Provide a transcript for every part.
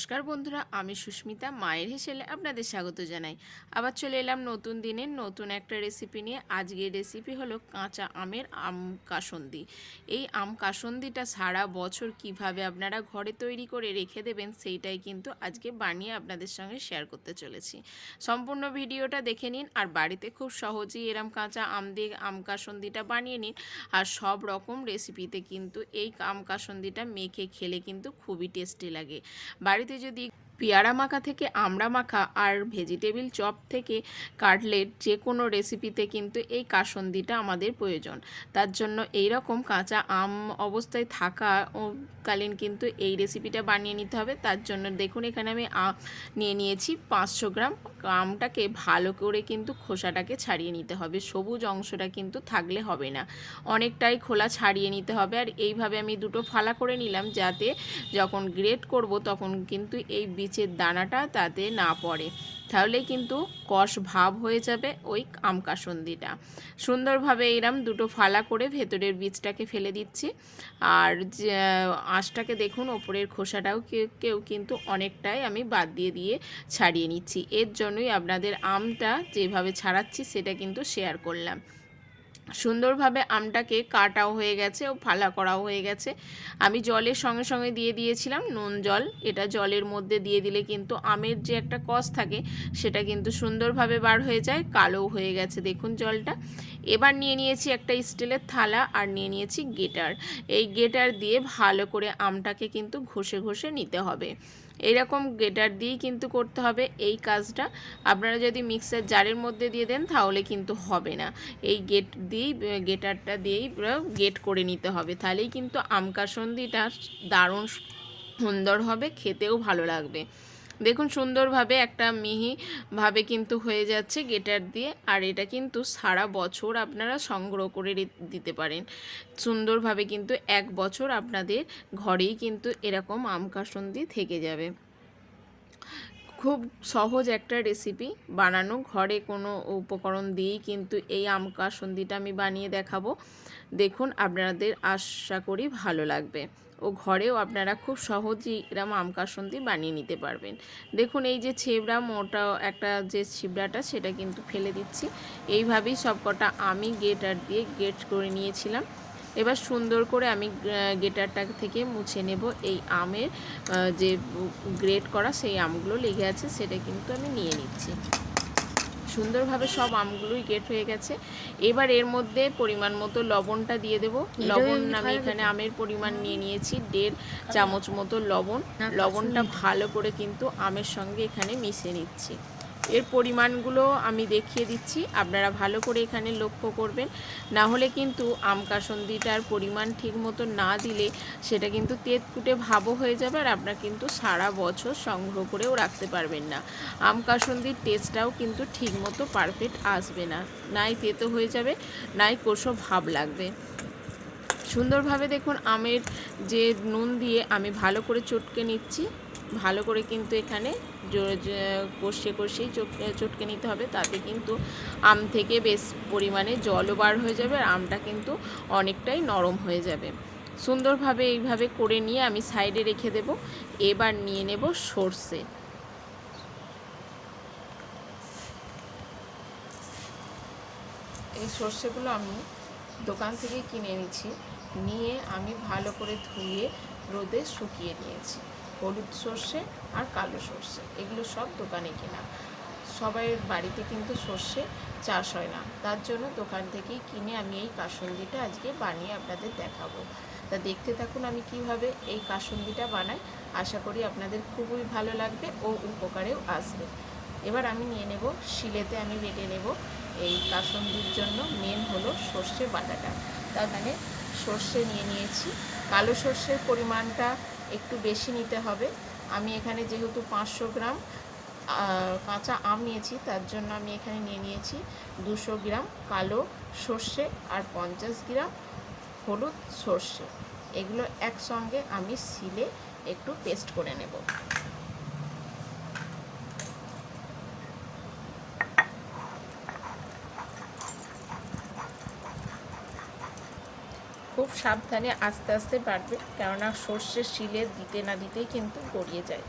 নমস্কার বন্ধুরা, আমি সুস্মিতা, মায়ের হেসেলে আপনাদের স্বাগত জানাই। আবার চলে এলাম নতুন দিনের নতুন একটা রেসিপি নিয়ে। আজকের রেসিপি হলো কাঁচা আমের আম কাসন্দি। এই আম কাসন্দিটা সারা বছর কীভাবে আপনারা ঘরে তৈরি করে রেখে দেবেন, সেইটাই কিন্তু আজকে বানিয়ে আপনাদের সঙ্গে শেয়ার করতে চলেছি। সম্পূর্ণ ভিডিওটা দেখে নিন, আর বাড়িতে খুব সহজেই এরম কাঁচা আম দিয়ে আম কাসন্দিটা বানিয়ে নিন। আর সব রকম রেসিপিতে কিন্তু এই আম কাসন্দিটা মেখে খেলে কিন্তু খুবই টেস্টি লাগে। বাড়িতে যদি পেয়ারা মাখা থেকে আমড়া মাখা আর ভেজিটেবিল চপ থেকে কাটলেট যে কোনো রেসিপিতে কিন্তু এই কাসন্দিটা আমাদের প্রয়োজন। তার জন্য এই রকম কাঁচা আম অবস্থায় থাকা কালীন কিন্তু এই রেসিপিটা বানিয়ে নিতে হবে। তার জন্য দেখুন এখানে আমি নিয়ে নিয়েছি পাঁচশো গ্রাম। আমটাকে ভালো করে কিন্তু খোসাটাকে ছাড়িয়ে নিতে হবে। সবুজ অংশটা কিন্তু থাকলে হবে না। অনেকটাই খোলা ছাড়িয়ে নিতে হবে। আর এইভাবে আমি দুটো ফালা করে নিলাম যাতে যখন গ্রেট করব তখন কিন্তু এই বীজের দানাটা তাতে না পড়ে। তাহলে কিন্তু কষ ভাব হয়ে যাবে ওই আম কাসন্দিটা সুন্দরভাবে এরম দুটো ফালা করে ভেতরের বীজটাকে ফেলে দিচ্ছি। আর আঁশটাকে দেখুন, ওপরের খোসাটাও কেউ কেউ কিন্তু অনেকটাই আমি বাদ দিয়ে দিয়ে ছাড়িয়ে নিচ্ছি। এর জন্যই আপনাদের আমটা যেভাবে ছাড়াচ্ছি সেটা কিন্তু শেয়ার করলাম। সুন্দরভাবে আমটাকে কাটাও হয়ে গেছে ও ফালা করাও হয়ে গেছে। আমি জলের সঙ্গে সঙ্গে দিয়ে দিয়েছিলাম নুন জল। এটা জলের মধ্যে দিয়ে দিলে কিন্তু আমের যে একটা কষ থাকে, সেটা কিন্তু সুন্দরভাবে বার হয়ে যায়, কালোও হয়ে গেছে। দেখুন জলটা। এবার নিয়ে নিয়েছি একটা স্টিলের থালা আর নিয়ে নিয়েছি গেটার। এই গেটার দিয়ে ভালো করে আমটাকে কিন্তু ঘষে ঘষে নিতে হবে। এইরকম গেটার দিয়েই কিন্তু করতে হবে এই কাজটা। আপনারা যদি মিক্সার জারের মধ্যে দিয়ে দেন, তাহলে কিন্তু হবে না। এই গেট দিয়েই গেটারটা দিয়েই গেট করে নিতে হবে। তাহলেই কিন্তু আমকাসন্দিটা দারুণ সুন্দর হবে, খেতেও ভালো লাগবে। দেখুন সুন্দরভাবে একটা মিহিভাবে কিন্তু হয়ে যাচ্ছে গেটার দিয়ে, আর এটা কিন্তু সারা বছর আপনারা সংগ্রহ করে দিতে পারেন। সুন্দরভাবে কিন্তু এক বছর আপনাদের ঘরেই কিন্তু এরকম আম কাসন্দি থেকে যাবে। খুব সহজ একটা রেসিপি বানানো। ঘরে কোনো উপকরণ দিয়েই কিন্তু এই আম কাসন্দিটা আমি বানিয়ে দেখাবো। দেখুন, আপনাদের আশা করি ভালো লাগবে। ও ঘরেও আপনারা খুব সহজেই এরম আম কাসন্দি বানিয়ে নিতে পারবেন। দেখুন, এই যে ছেবড়া মোটা একটা যে ছিবড়াটা, সেটা কিন্তু ফেলে দিচ্ছি। এইভাবেই সবকটা আমি গেটার দিয়ে গেট করে নিয়েছিলাম। এবার সুন্দর করে আমি গেটারটা থেকে মুছে নেব। এই আমের যে গ্রেট করা সেই আমগুলো লেগে আছে, সেটা কিন্তু আমি নিয়ে নিচ্ছি। সুন্দরভাবে সব আমগুলোই গেট হয়ে গেছে। এবার এর মধ্যে পরিমাণ মতো লবণটা দিয়ে দেব। লবণ আমি এখানে আমের পরিমাণ নিয়ে নিয়েছি দেড় চামচ মতো লবণ। লবণটা ভালো করে কিন্তু আমের সঙ্গে এখানে মিশিয়ে নিচ্ছি। এর পরিমাণগুলো আমি দেখিয়ে দিচ্ছি। আপনারা ভালো করে এখানে লক্ষ্য করবেন। না হলে কিন্তু আম কাসন্দিটার পরিমাণ ঠিক মতো না দিলে সেটা কিন্তু তেতকুটে ভাবও হয়ে যাবে আর আপনার কিন্তু সারা বছর সংগ্রহ করেও রাখতে পারবেন না। আম কাসন্দির টেস্টটাও কিন্তু ঠিক মতো পারফেক্ট আসবে না। নাই তেতো হয়ে যাবে, নাই কোষো ভাব লাগবে। সুন্দরভাবে দেখুন আমের যে নুন দিয়ে আমি ভালো করে চটকে নিচ্ছি। ভালো করে কিন্তু এখানে কষে কষেই চটকে নিতে হবে। তাতে কিন্তু আম থেকে বেশ পরিমাণে জলও বার হয়ে যাবে আর আমটা কিন্তু অনেকটাই নরম হয়ে যাবে। সুন্দরভাবে এইভাবে করে নিয়ে আমি সাইডে রেখে দেব। এবার নিয়ে নেব সর্ষে। এই সর্ষেগুলো আমি দোকান থেকে কিনে নিয়েছি নিয়ে আমি ভালো করে ধুয়ে, রোদে শুকিয়ে নিয়েছি। হলুদ সর্ষে আর কালো সর্ষে, এগুলো সব দোকানে কেনা। সবাই বাড়িতে কিন্তু সর্ষে চাষ হয় না। তার জন্য দোকান থেকেই কিনে আমি এই কাসন্দিটা আজকে বানিয়ে আপনাদের দেখাবো। তা দেখতে থাকুন আমি কীভাবে এই কাসন্দিটা বানাই। আশা করি আপনাদের খুবই ভালো লাগবে ও উপকারেও আসবে। এবার আমি নিয়ে নেব, শিলেতে আমি বেটে নেব। এই কাসন্দির জন্য মেন হলো সর্ষে বাটাটা। তার মানে সর্ষে নিয়ে নিয়েছি। কালো সর্ষের পরিমাণটা একটু বেশি নিতে হবে। আমি এখানে যেহেতু পাঁচশো গ্রাম কাঁচা আম নিয়েছি, তার জন্য আমি এখানে নিয়ে নিয়েছি দুশো গ্রাম কালো সর্ষে আর পঞ্চাশ গ্রাম হলুদ সর্ষে। এগুলো একসঙ্গে আমি সিলে একটু পেস্ট করে নেব। সাবধানে আস্তে আস্তে বাটবে কেননা সর্ষে শিলে দিতে না দিতেই কিন্তু গড়িয়ে যায়।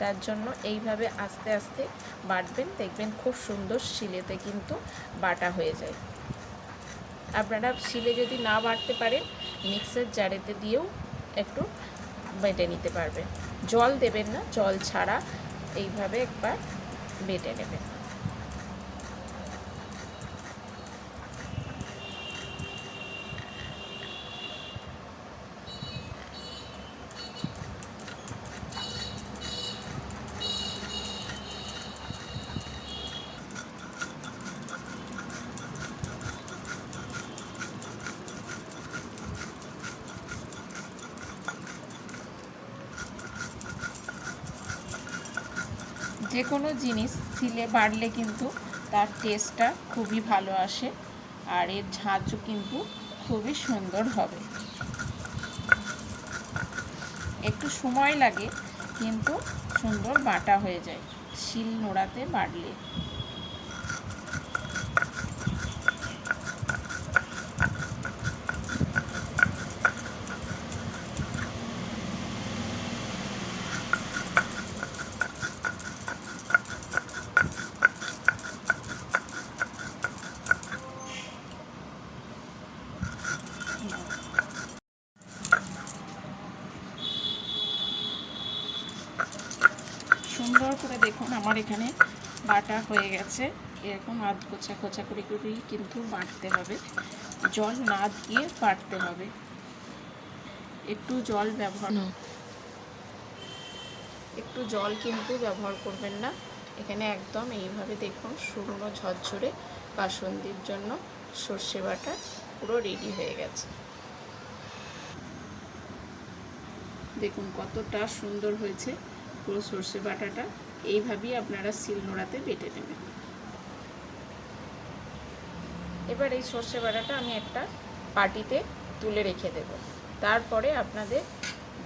তার জন্য এইভাবে আস্তে আস্তে বাটবেন দেখবেন খুব সুন্দর শিলেতে কিন্তু বাটা হয়ে যায়। আপনারা শিলে যদি না বাটতে পারেন, মিক্সার জারেতে দিয়েও একটু বেটে নিতে পারবেন। জল দেবেন না, জল ছাড়া এইভাবে একবার বেটে নেবেন। যে কোনো জিনিস ছিলে বাড়লে কিন্তু তার টেস্টটা খুবই ভালো আসে আর এর ঝাঁঝও কিন্তু খুবই সুন্দর হবে। একটু সময় লাগে কিন্তু সুন্দর বাটা হয়ে যায়। শিল নোড়াতে বাড়লে সুন্দর করে দেখুন আমার এখানে বাটা হয়ে গেছে। এরকম আধ কোচা কোচা করে করেই কিন্তু বাটতে হবে। জল না দিয়ে বাটতে হবে। একটু জল ব্যবহার একটু জল কিন্তু ব্যবহার করবেন না। এখানে একদম এইভাবে দেখুন শুকনো ঝরঝরে বাসন্দির জন্য সর্ষে বাটা পুরো রেডি হয়ে গেছে। দেখুন কতটা সুন্দর হয়েছে পুরো সর্ষে বাটাটা। এইভাবেই আপনারা শিল নোড়াতে বেটে নেবেন। এবার এই সর্ষে বাটাটা আমি একটা পাটিতে তুলে রেখে দেব। তারপরে আপনাদের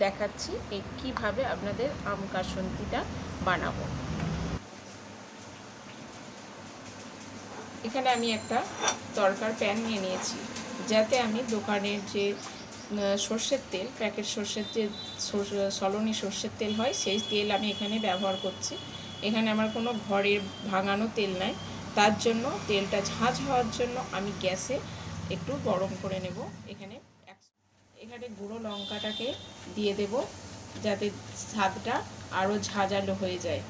দেখাচ্ছি এই কীভাবে আপনাদের আম কাসন্তিটা বানাবো। এখানে আমি একটা তরকার প্যান নিয়ে নিয়েছি, যাতে আমি দোকানের যে সর্ষের তেল প্যাকেট সর্ষের যে সলনি সর্ষের তেল হয়, সেই তেল আমি এখানে ব্যবহার করছি। এখানে আমার কোনো ঘরের ভাঙানো তেল নাই। তার জন্য তেলটা ঝাঁঝ হওয়ার জন্য আমি গ্যাসে একটু গরম করে নেব। এখানে এখানে গুঁড়ো লঙ্কাটাকে দিয়ে দেব, যাতে স্বাদটা আরও ঝাঁঝালো হয়ে যায়।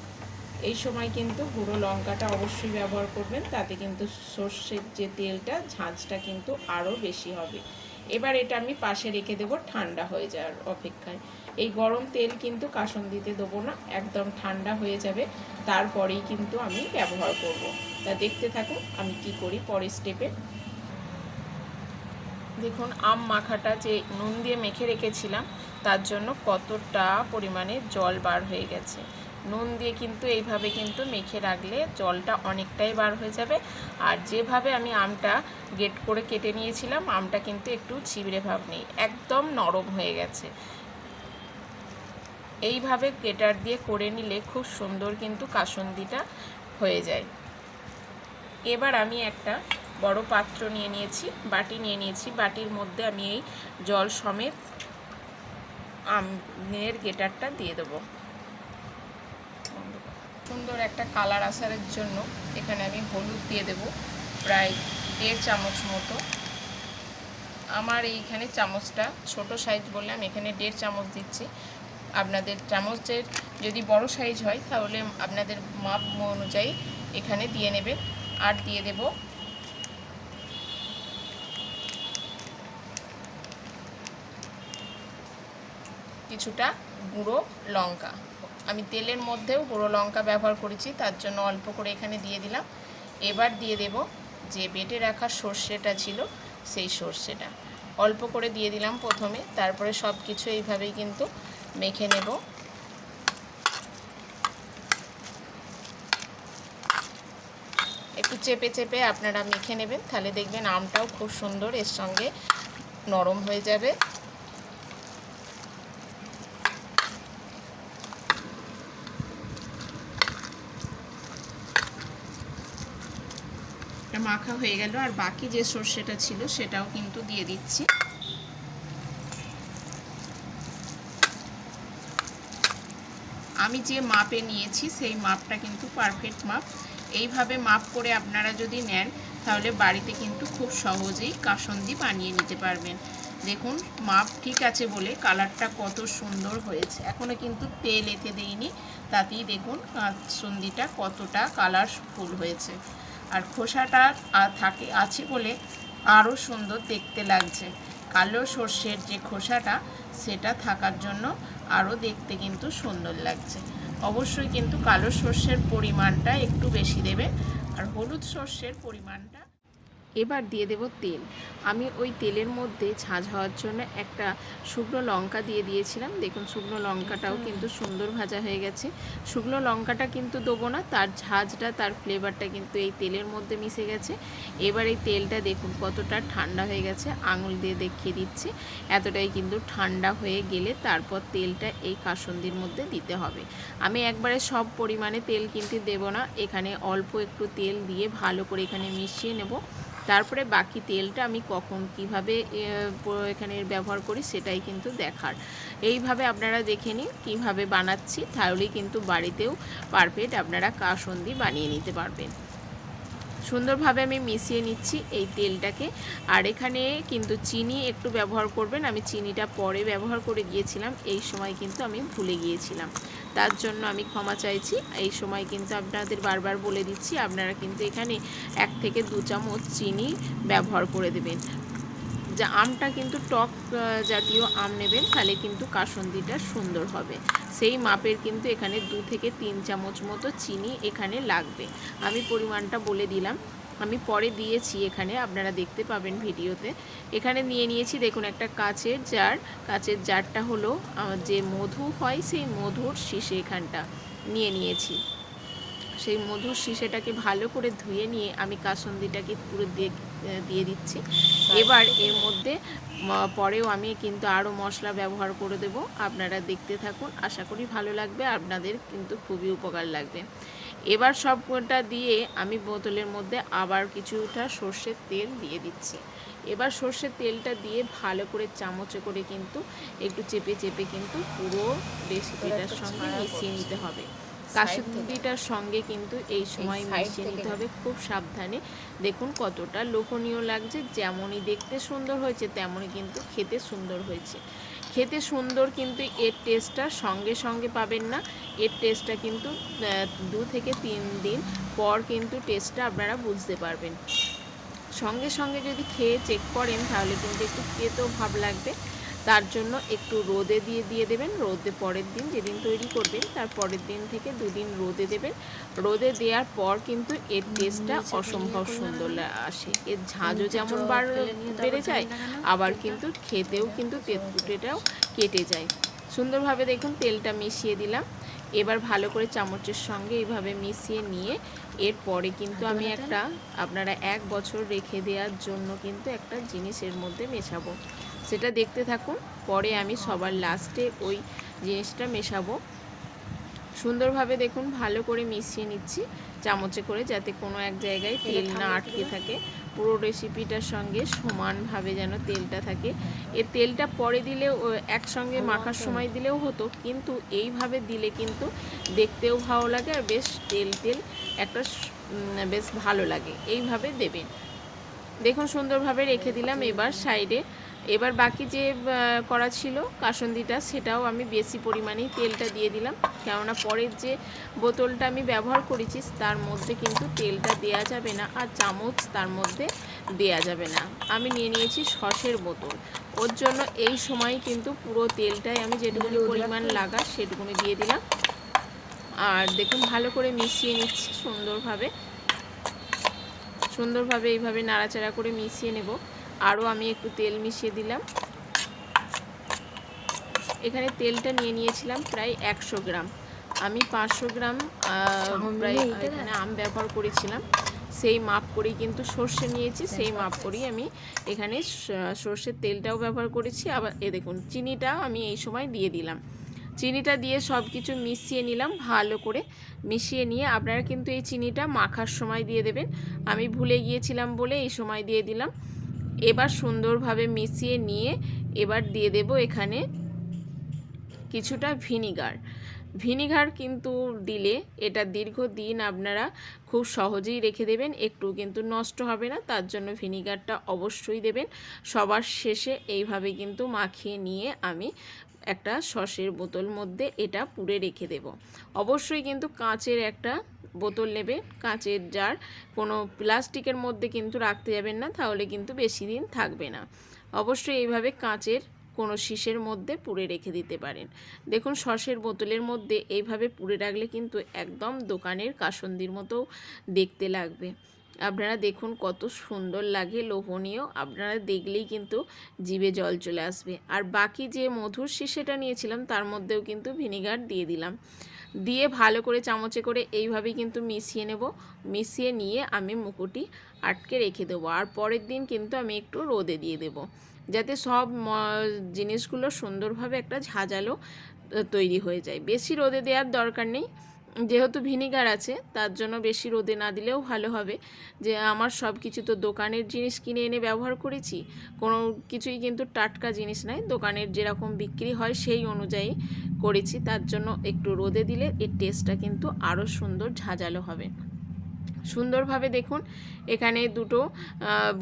এই সময় কিন্তু গুঁড়ো লঙ্কাটা অবশ্যই ব্যবহার করবেন, তাতে কিন্তু সর্ষের যে তেলটা, ঝাঁঝটা কিন্তু আরও বেশি হবে। এবার এটা আমি পাশে রেখে দেবো, ঠান্ডা হয়ে যাওয়ার অপেক্ষায়। এই গরম তেল কিন্তু কাসন দিতে দেবো না, একদম ঠান্ডা হয়ে যাবে, তারপরেই কিন্তু আমি ব্যবহার করব। তা দেখতে থাকুন আমি কি করি পরের স্টেপে। দেখুন, আম মাখাটা যে নুন দিয়ে মেখে রেখেছিলাম, তার জন্য কতটা পরিমাণে জল বার হয়ে গেছে। নুন দিয়ে কিন্তু এইভাবে কিন্তু মেখে রাখলে জলটা অনেকটাই বার হয়ে যাবে। আর যেভাবে আমি আমটা গেট করে কেটে নিয়েছিলাম, আমটা কিন্তু একটু ছিবড়ে ভাব নেই, একদম নরম হয়ে গেছে। এইভাবে কেটার দিয়ে করে নিলে খুব সুন্দর কিন্তু কাসন্দিটা হয়ে যায়। এবার আমি একটা বড় পাত্র নিয়ে নিয়েছি, বাটি নিয়ে নিয়েছি। বাটির মধ্যে আমি এই জল সমেত আমের গেটারটা দিয়ে দেবো। সুন্দর একটা কালার আসারের জন্য এখানে আমি হলুদ দিয়ে দেব প্রায় দেড় চামচ মতো। আমার এইখানে চামচটা ছোট সাইজ বলে আমি এখানে দেড় চামচ দিচ্ছি। আপনাদের চামচের যদি বড় সাইজ হয় তাহলে আপনাদের মাপ অনুযায়ী এখানে দিয়ে নেবেন। আর দিয়ে দেব কিছুটা গুঁড়ো লঙ্কা। আমি তেলের মধ্যেও গুঁড়ো লঙ্কা ব্যবহার করেছি, তার জন্য অল্প করে এখানে দিয়ে দিলাম। এবার দিয়ে দেব যে বেটে রাখা সর্ষেটা ছিল, সেই সর্ষেটা। অল্প করে দিয়ে দিলাম প্রথমে, তারপরে সব কিছু এইভাবেই কিন্তু মেখে নেব। একটু চেপে চেপে আপনারা মেখে নেবেন, তাহলে দেখবেন আমটাও খুব সুন্দর, এর সঙ্গে নরম হয়ে যাবে। মাখা হয়ে গেল আর বাকি যে সর্ষেটা ছিল সেটাও কিন্তু দিয়ে দিচ্ছি। আমি যে মাপে নিয়েছি সেই মাপটা কিন্তু পারফেক্ট মাপ। এইভাবে মাপ করে আপনারা যদি নেন, তাহলে বাড়িতে কিন্তু খুব সহজেই কাসন্দি বানিয়ে নিতে পারবেন। দেখুন, মাপ ঠিক আছে বলে কালারটা কত সুন্দর হয়েছে। এখনও কিন্তু তেল এতে দেইনি, তাতেই দেখুন কাসন্দিটা কতটা কালারফুল হয়েছে। খোসাটা থাকে, আছে বলে আরও সুন্দর দেখতে লাগছে। কালো সর্ষের যে খোসাটা, সেটা থাকার জন্য আরও দেখতে কিন্তু সুন্দর লাগছে। অবশ্যই কিন্তু কালো সর্ষের পরিমাণটা একটু বেশি দেবে আর হলুদ সর্ষের পরিমাণটা এবার দিয়ে দেব তেল। আমি ওই তেলের মধ্যে ঝাঁঝ হওয়ার জন্য একটা শুকনো লঙ্কা দিয়ে দিয়েছিলাম। দেখুন শুকনো লঙ্কাটাও কিন্তু সুন্দর ভাজা হয়ে গেছে। শুকনো লঙ্কাটা কিন্তু দেবো না তার ঝাঁঝটা তার ফ্লেভারটা কিন্তু এই তেলের মধ্যে মিশে গেছে। এবার এই তেলটা দেখুন কতটা ঠান্ডা হয়ে গেছে আঙুল দিয়ে দেখিয়ে দিচ্ছি। এতটাই কিন্তু ঠান্ডা হয়ে গেলে তারপর তেলটা এই কাসন্দির মধ্যে দিতে হবে। আমি একবারে সব পরিমাণে তেল কিন্তু দেব না। এখানে অল্প একটু তেল দিয়ে ভালো করে এখানে মিশিয়ে নেব। তারপরে বাকি তেলটা আমি কখন কীভাবে এখানে ব্যবহার করি সেটাই কিন্তু দেখার। এইভাবে আপনারা দেখে নিন কীভাবে বানাচ্ছি, তাহলেই কিন্তু বাড়িতেও পারফেক্ট আপনারা কাসন্দি বানিয়ে নিতে পারবেন। সুন্দরভাবে আমি মিশিয়ে নিচ্ছি এই তেলটাকে। আর এখানে কিন্তু চিনি একটু ব্যবহার করবেন। আমি চিনিটা পরে ব্যবহার করে গিয়েছিলাম এই সময় কিন্তু আমি ভুলে গিয়েছিলাম। তার জন্য আমি ক্ষমা চাইছি। এই সময় কিন্তু আপনাদের বারবার বলে দিচ্ছি, আপনারা কিন্তু এখানে এক থেকে দু চামচ চিনি ব্যবহার করে দেবেন। যা আমটা কিন্তু টক জাতীয় আম নেবেন, তাহলে কিন্তু কাসন্দিটা সুন্দর হবে। সেই মাপের কিন্তু এখানে দু থেকে তিন চামচ মতো চিনি এখানে লাগবে। আমি পরিমাণটা বলে দিলাম। আমি পরে দিয়েছি এখানে, আপনারা দেখতে পাবেন ভিডিওতে। এখানে নিয়ে নিয়েছি, দেখুন, একটা কাচের জার। কাচের জারটা হলো যে মধু হয়, সেই মধুর শীষে এখানটা নিয়ে নিয়েছি। সেই মধুর শিশেটাকে ভালো করে ধুয়ে নিয়ে আমি কাসন্দিটাকে পুরো দিয়ে দিয়ে দিচ্ছি। এবার এর মধ্যে পরেও আমি কিন্তু আরও মশলা ব্যবহার করে দেব। আপনারা দেখতে থাকুন আশা করি ভালো লাগবে আপনাদের কিন্তু খুবই উপকার লাগবে। এবার সবটা দিয়ে আমি বোতলের মধ্যে আবার কিছুটা সর্ষের তেল দিয়ে দিচ্ছি। এবার সর্ষের তেলটা দিয়ে ভালো করে চামচে করে কিন্তু একটু চেপে চেপে কিন্তু পুরো রেসিপিটার সঙ্গে মিশিয়ে নিতে হবে। কাসুন্দিটার সঙ্গে কিন্তু এই সময় মিশিয়ে নিতে হবে খুব সাবধানে। দেখুন কতটা লোভনীয় লাগছে যেমনই দেখতে সুন্দর হয়েছে তেমনই কিন্তু খেতে সুন্দর হয়েছে। খেতে সুন্দর কিন্তু এর টেস্টটা সঙ্গে সঙ্গে পাবেন না। এর টেস্টটা কিন্তু দু থেকে তিন দিন পর কিন্তু টেস্টটা আপনারা বুঝতে পারবেন। সঙ্গে সঙ্গে যদি খেয়ে চেক করেন তাহলে কিন্তু একটু তেতো ভাব লাগবে। তার জন্য একটু রোদে দিয়ে দিয়ে দেবেন। রোদে পরের দিন যেদিন তৈরি করবেন তার পরের দিন থেকে দুদিন রোদে দেবেন। রোদে দেওয়ার পর কিন্তু এর টেস্টটা অসম্ভব সুন্দর আসে। এর ঝাঁঝও যেমন বার বেড়ে যায় আবার কিন্তু খেতেও কিন্তু তেঁতুটেটাও কেটে যায়। সুন্দরভাবে দেখুন তেলটা মিশিয়ে দিলাম। এবার ভালো করে চামচের সঙ্গে এইভাবে মিশিয়ে নিয়ে এরপরে কিন্তু আমি একটা আপনারা এক বছর রেখে দেওয়ার জন্য কিন্তু একটা জিনিস এর মধ্যে মেশাবো। সেটা দেখতে থাকুন। পরে আমি সবার লাস্টে ওই জিনিসটা মেশাবো। সুন্দরভাবে দেখুন ভালো করে মিশিয়ে নিচ্ছি চামচে করে যাতে কোনো এক জায়গায় তেল না আটকে থাকে। পুরো রেসিপিটার সঙ্গে সমানভাবে যেন তেলটা থাকে। এ তেলটা পরে দিলেও একসঙ্গে মাখার সময় দিলেও হতো কিন্তু এইভাবে দিলে কিন্তু দেখতেও ভালো লাগে আর বেশ তেল তেল একটা বেশ ভালো লাগে। এইভাবে দেবেন। দেখুন সুন্দরভাবে রেখে দিলাম। এবার সাইডে এবার বাকি যে করা ছিল কাসন্দিটা সেটাও আমি বেশি পরিমাণেই তেলটা দিয়ে দিলাম। কেননা পরের যে বোতলটা আমি ব্যবহার করেছি তার মধ্যে কিন্তু তেলটা দেয়া যাবে না আর চামচ তার মধ্যে দেয়া যাবে না। আমি নিয়ে নিয়েছি সসের বোতল। ওর জন্য এই সময় কিন্তু পুরো তেলটাই আমি যেটুকুনি পরিমাণ লাগা সেটুকুনি দিয়ে দিলাম। আর দেখুন ভালো করে মিশিয়ে নিচ্ছি সুন্দরভাবে। সুন্দরভাবে এইভাবে নাড়াচাড়া করে মিশিয়ে নেব। আরও আমি একটু তেল মিশিয়ে দিলাম। এখানে তেলটা নিয়ে নিয়েছিলাম প্রায় একশো গ্রাম। আমি পাঁচশো গ্রাম প্রায় এখানে আম ব্যবহার করেছিলাম। সেই মাপ করেই কিন্তু সর্ষে নিয়েছি সেই মাপ করেই আমি এখানে সর্ষের তেলটাও ব্যবহার করেছি। আবার এ দেখুন চিনিটা আমি এই সময় দিয়ে দিলাম। চিনিটা দিয়ে সব কিছু মিশিয়ে নিলাম ভালো করে মিশিয়ে নিয়ে আপনারা কিন্তু এই চিনিটা মাখার সময় দিয়ে দেবেন। আমি ভুলে গিয়েছিলাম বলে এই সময় দিয়ে দিলাম। এবার সুন্দরভাবে মিশিয়ে নিয়ে এবার দিয়ে দেব এখানে কিছুটা ভিনিগার। ভিনিগার কিন্তু দিলে এটা দীর্ঘদিন আপনারা খুব সহজেই রেখে দেবেন, একটু কিন্তু নষ্ট হবে না, তার জন্য ভিনিগারটা অবশ্যই দেবেন। সবার শেষে এইভাবে কিন্তু মাখিয়ে নিয়ে আমি একটা সসের বোতল মধ্যে এটা পুড়ে রেখে দেব। অবশ্যই কিন্তু কাঁচের একটা বোতল নেবে, কাঁচের জার, কোনো প্লাস্টিকের মধ্যে কিন্তু রাখতে যাবেন না, তাহলে কিন্তু বেশি দিন থাকবে না। অবশ্যই এইভাবে কাঁচের কোনো শীষের মধ্যে পুড়ে রেখে দিতে পারেন। দেখুন সসের বোতলের মধ্যে এইভাবে পুড়ে রাখলে কিন্তু একদম দোকানের কাসন্দির মতো দেখতে লাগবে। আপনারা দেখুন, কত সুন্দর লাগে, লোভনীয়। আপনারা দেখলেই কিন্তু জিভে জল চলে আসবে। আর বাকি যে মধুর শিশেটা নিয়েছিলাম, তার মধ্যেও কিন্তু ভিনিগার দিয়ে দিলাম। দিয়ে ভালো করে চামচে করে এইভাবেই কিন্তু মিশিয়ে নেব। মিশিয়ে নিয়ে আমি মুকুটি আটকে রেখে দেবো। আর পরের দিন কিন্তু আমি একটু রোদে দিয়ে দেব। যাতে সব জিনিসগুলো সুন্দরভাবে একটা ঝাঁঝালো তৈরি হয়ে যায়। বেশি রোদে দেওয়ার দরকার নেই। যেহেতু ভিনিগার আছে, তার জন্য বেশি রোদে না দিলেও ভালো হবে। যে আমার সব কিছু তো দোকানের জিনিস কিনে এনে ব্যবহার করেছি, কোনো কিছুই কিন্তু টাটকা জিনিস নয় দোকানের যেরকম বিক্রি হয় সেই অনুযায়ী করেছি, তার জন্য একটু রোদে দিলে এর টেস্টটা কিন্তু আরও সুন্দর ঝাঁঝালো হবে। সুন্দরভাবে দেখুন। এখানে দুটো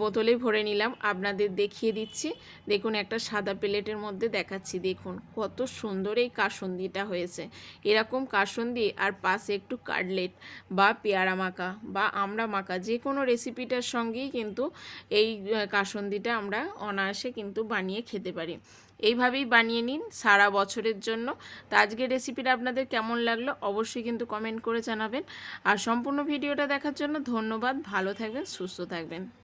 বোতলে ভরে নিলাম। আপনাদের দেখিয়ে দিচ্ছি। দেখুন, একটা সাদা প্লেটের মধ্যে দেখাচ্ছি। দেখুন, কত সুন্দর এই কাসন্দিটা হয়েছে। এরকম কাসন্দি আর পাশে একটু কাটলেট বা পেয়ারা মাখা বা আমড়া মাখা যে কোনো রেসিপিটার সঙ্গেই কিন্তু এই কাসন্দিটা আমরা অনায়াসে কিন্তু বানিয়ে খেতে পারি। এইভাবেই বানিয়ে নিন সারা বছরের জন্য। তো আজকের রেসিপিটা আপনাদের কেমন লাগল অবশ্যই কিন্তু কমেন্ট করে জানাবেন। আর সম্পূর্ণ ভিডিওটা দেখার জন্য ধন্যবাদ। ভালো থাকবেন, সুস্থ থাকবেন।